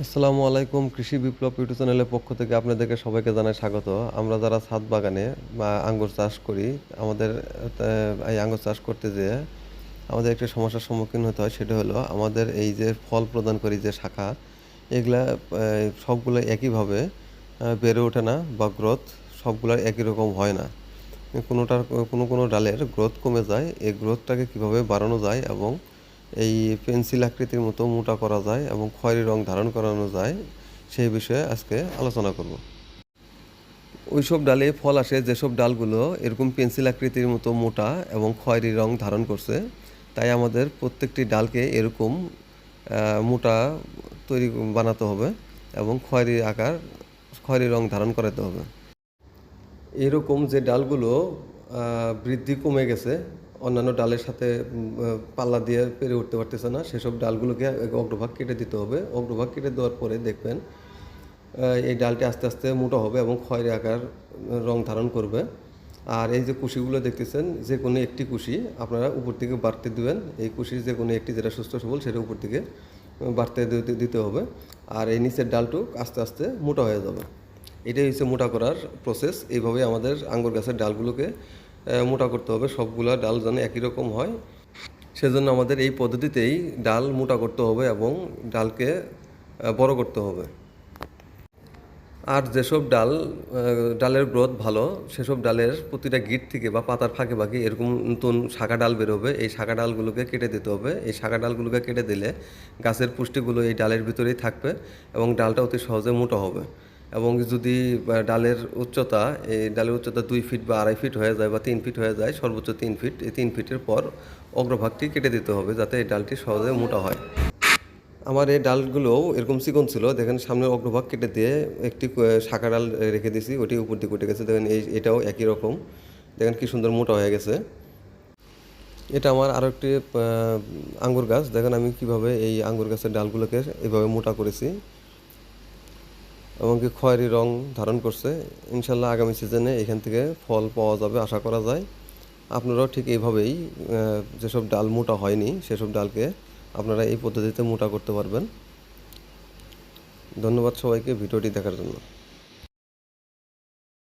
আসসালামু আলাইকুম, কৃষি বিপ্লব ইউটিউব চ্যানেলের পক্ষ থেকে আপনাদেরকে সবাইকে জানাই স্বাগত। আমরা যারা ছাদ বাগানে বা আঙ্গুর চাষ করি, আমাদের এই আঙ্গুর চাষ করতে যেয়ে আমাদের একটা সমস্যার সম্মুখীন হতে হয়, সেটা হলো আমাদের এই যে ফল প্রদানকারী যে শাখা, এগুলা সবগুলো একইভাবে বেড়ে ওঠে না বা গ্রোথ সবগুলো একই রকম হয় না। কোনোটার, কোনো কোনো ডালের গ্রোথ কমে যায়, এই গ্রোথটাকে কীভাবে বাড়ানো যায় এবং এই পেন্সিল আকৃতির মতো মোটা করা যায় এবং খয়েরি রং ধারণ করানো যায়, সেই বিষয়ে আজকে আলোচনা করব। ওইসব ডালে ফল আসে, যেসব ডালগুলো এরকম পেন্সিল আকৃতির মতো মোটা এবং খয়েরি রং ধারণ করছে, তাই আমাদের প্রত্যেকটি ডালকে এরকম মোটা তৈরি বানাতে হবে এবং খয়েরি আকার, খয়েরি রং ধারণ করাতে হবে। এরকম যে ডালগুলো বৃদ্ধি কমে গেছে অন্যান্য ডালের সাথে পাল্লা দিয়ে পেরে উঠতে পারতেছে না। সেসব ডালগুলোকে অগ্রভাগ কেটে দিতে হবে। অগ্রভাগ কেটে দেওয়ার পরে দেখবেন এই ডালটি আস্তে আস্তে মোটা হবে এবং খয়েরি আকার রং ধারণ করবে। আর এই যে কুশিগুলো দেখতেছেন, যে কোনো একটি কুশি আপনারা উপর থেকে বাড়তে দেবেন। এই কুশির যে কোনো একটি, যেটা সুস্থ সবল, সেটা উপর থেকে বাড়তে দিতে- হবে। আর এই নিচের ডালটুক আস্তে আস্তে মোটা হয়ে যাবে। এটাই হচ্ছে মোটা করার প্রসেস এইভাবে আমাদের আঙ্গুর গাছের ডালগুলোকে মোটা করতে হবে, সবগুলা ডাল যেন একই রকম হয়। সেজন্য আমাদের এই পদ্ধতিতেই ডাল মোটা করতে হবে এবং ডালকে বড় করতে হবে। আর যেসব ডাল ডালের গ্রোথ ভালো, সেসব ডালের প্রতিটা গিট থেকে বা পাতার ফাঁকে ফাঁকে এরকম নতুন শাখা ডাল বেরোবে। এই শাখা ডালগুলোকে কেটে দিতে হবে। এই শাখা ডালগুলোকে কেটে দিলে গাছের পুষ্টিগুলো এই ডালের ভিতরেই থাকবে এবং ডালটা অতি সহজে মোটা হবে। এবং যদি ডালের উচ্চতা, এই ডালের উচ্চতা দুই ফিট বা আড়াই ফিট হয়ে যায় বা তিন ফিট হয়ে যায়, সর্বোচ্চ তিন ফিট এই তিন ফিটের পর অগ্রভাগটি কেটে দিতে হবে যাতে এই ডালটি সহজে মোটা হয়। আমার এই ডালগুলোও এরকম চিকন ছিল, দেখেন সামনের অগ্রভাগ কেটে দিয়ে একটি শাখা ডাল রেখে দিয়েছি ওটি উপর দিকে উঠে গেছে, দেখেন এই, এটাও একই রকম। দেখেন কি সুন্দর মোটা হয়ে গেছে। এটা আমার আরও একটি আঙ্গুর গাছ, দেখেন আমি কীভাবে এই আঙ্গুর গাছের ডালগুলোকে এভাবে মোটা করেছি। এবং কি খয়েরি রং ধারণ করছে। ইনশাল্লাহ আগামী সিজনে এখান থেকে ফল পাওয়া যাবে, আশা করা যায়। আপনারাও ঠিক এইভাবেই যেসব ডাল মোটা হয়নি, সেসব ডালকে আপনারা এই পদ্ধতিতে মোটা করতে পারবেন। ধন্যবাদ সবাইকে ভিডিওটি দেখার জন্য।